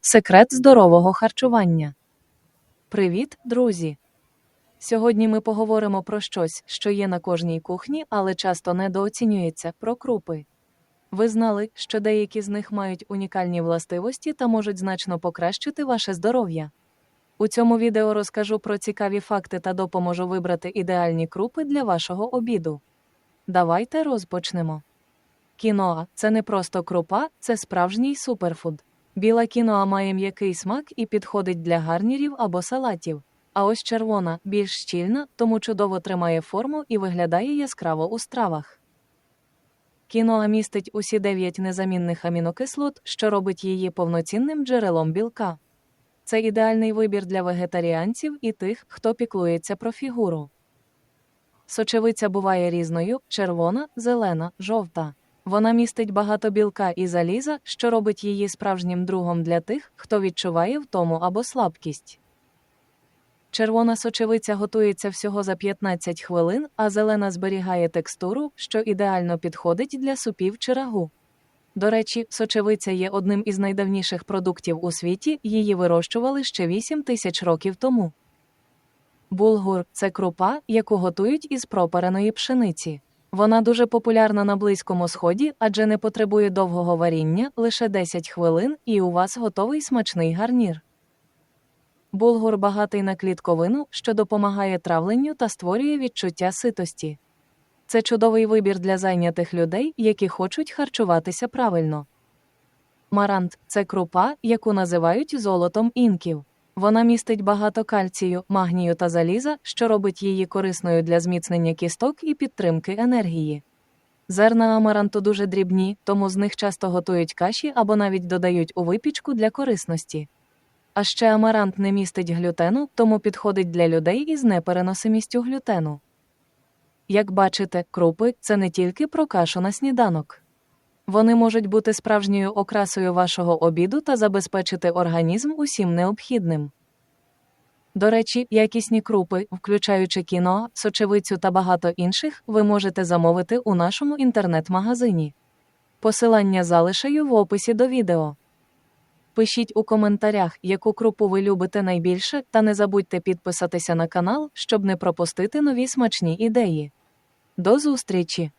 Секрет здорового харчування. Привіт, друзі! Сьогодні ми поговоримо про щось, що є на кожній кухні, але часто недооцінюється про крупи. Ви знали, що деякі з них мають унікальні властивості та можуть значно покращити ваше здоров'я. У цьому відео розкажу про цікаві факти та допоможу вибрати ідеальні крупи для вашого обіду. Давайте розпочнемо. Кіноа це не просто крупа, це справжній суперфуд. Біла кіноа має м'який смак і підходить для гарнірів або салатів. А ось червона більш щільна, тому чудово тримає форму і виглядає яскраво у стравах. Кіноа містить усі 9 незамінних амінокислот, що робить її повноцінним джерелом білка. Це ідеальний вибір для вегетаріанців і тих, хто піклується про фігуру. Сочевиця буває різною червона, зелена, жовта. Вона містить багато білка і заліза, що робить її справжнім другом для тих, хто відчуває втому або слабкість. Червона сочевиця готується всього за 15 хвилин, а зелена зберігає текстуру, що ідеально підходить для супів чи рагу. До речі, сочевиця є одним із найдавніших продуктів у світі, її вирощували ще 8 тисяч років тому. Булгур це крупа, яку готують із пропареної пшениці. Вона дуже популярна на Близькому Сході, адже не потребує довгого варіння, лише 10 хвилин, і у вас готовий смачний гарнір. Булгур багатий на клітковину, що допомагає травленню та створює відчуття ситості. Це чудовий вибір для зайнятих людей, які хочуть харчуватися правильно. Марант це крупа, яку називають золотом інків. Вона містить багато кальцію, магнію та заліза, що робить її корисною для зміцнення кісток і підтримки енергії. Зерна амаранту дуже дрібні, тому з них часто готують каші або навіть додають у випічку для корисності. А ще амарант не містить глютену, тому підходить для людей із непереносимістю глютену. Як бачите, крупи це не тільки про кашу на сніданок. Вони можуть бути справжньою окрасою вашого обіду та забезпечити організм усім необхідним. До речі, якісні крупи, включаючи кіно, сочевицю та багато інших, ви можете замовити у нашому інтернет-магазині. Посилання залишаю в описі до відео. Пишіть у коментарях, яку крупу ви любите найбільше, та не забудьте підписатися на канал, щоб не пропустити нові смачні ідеї. До зустрічі!